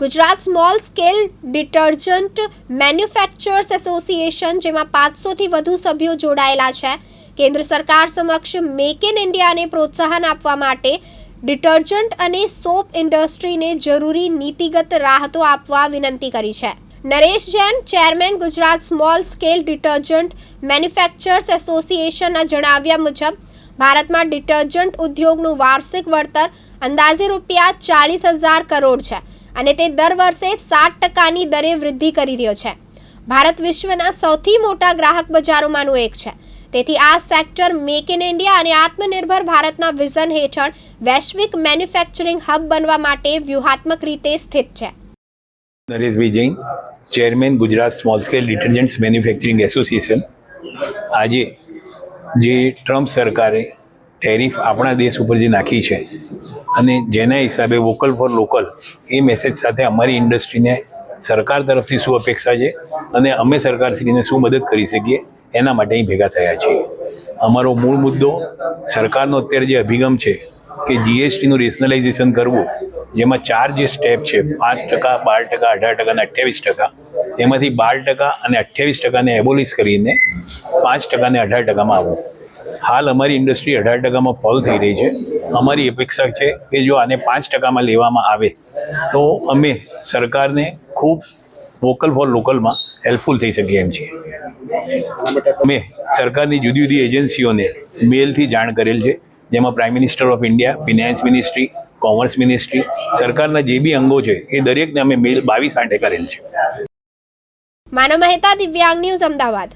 Gujarat small scale detergent manufacturers association, જેમાં પાંચસોથી વધુ સભ્યો જોડાયેલા છે. કેન્દ્ર સરકાર સમક્ષ મેક ઇન ઇન્ડિયાને પ્રોત્સાહન આપવા માટે ડિટર્જન્ટ અને સોપ ઇન્ડસ્ટ્રીને જરૂરી નીતિગત રાહતો આપવા વિનંતી કરી છે. Naresh Jain, chairman Gujarat small scale detergent manufacturers એસોસિએશનના જણાવ્યા મુજબ, ભારતમાં ડિટર્જન્ટ ઉદ્યોગનું વાર્ષિક વળતર અંદાજે રૂપિયા ચાલીસ હજાર કરોડ છે. અને તે દર વર્ષે સાત ટકાની દરે વૃદ્ધિ કરી રહ્યો છે. ભારત વિશ્વના સૌથી મોટા ગ્રાહક બજારોમાંનું એક છે. તેથી આ સેક્ટર મેક ઇન ઇન્ડિયા અને આત્મનિર્ભર ભારતના વિઝન હેઠળ વૈશ્વિક મેન્યુફેક્ચરિંગ હબ બનવા માટે વ્યૂહાત્મક રીતે સ્થિત છે. Naresh Beijing chairman Gujarat small scale detergents manufacturing association. આજે જે ટ્રમ્પ સરકારે ટેરિફ આપણા દેશ ઉપર જે નાખી છે અને જેના હિસાબે વોકલ ફોર લોકલ એ મેસેજ સાથે અમારી ઇન્ડસ્ટ્રીને સરકાર તરફથી શું અપેક્ષા છે અને અમે સરકારશ્રીને શું મદદ કરી શકીએ એના માટે અહીં ભેગા થયા છીએ. અમારો મૂળ મુદ્દો સરકારનો અત્યારે જે અભિગમ છે કે જીએસટીનું રેશનલાઇઝેશન કરવું, જેમાં ચાર જે સ્ટેપ છે, પાંચ ટકા, બાર ટકા, અઢાર ટકા અને અઠ્યાવીસ ટકા, એમાંથી બાર ટકા અને અઠ્યાવીસ ટકાને એબોલિશ કરીને પાંચ ટકાને અઢાર ટકામાં આવવું હાલ અમારી ઇન્ડસ્ટ્રી અઢાર ટકામાં ફોલ થઈ રહી છે. અમારી અપેક્ષા છે કે જો આને પાંચ ટકામાં લેવામાં આવે, તો અમે સરકારને ખૂબ વોકલ ફોર લોકલમાં હેલ્પફુલ થઈ શકીએ એમ છીએ. અમે સરકારની જુદી જુદી એજન્સીઓને મેલથી જાણ કરેલ છે. જેમાં prime minister of India finance ministry commerce ministry સરકારના જે બી અંગો છે, એ દરેકને અમે મેલ બાવીસ આઠે કરેલ છે. માનવ મહેતા દિવ્યાંગ ન્યૂઝ અમદાવાદ.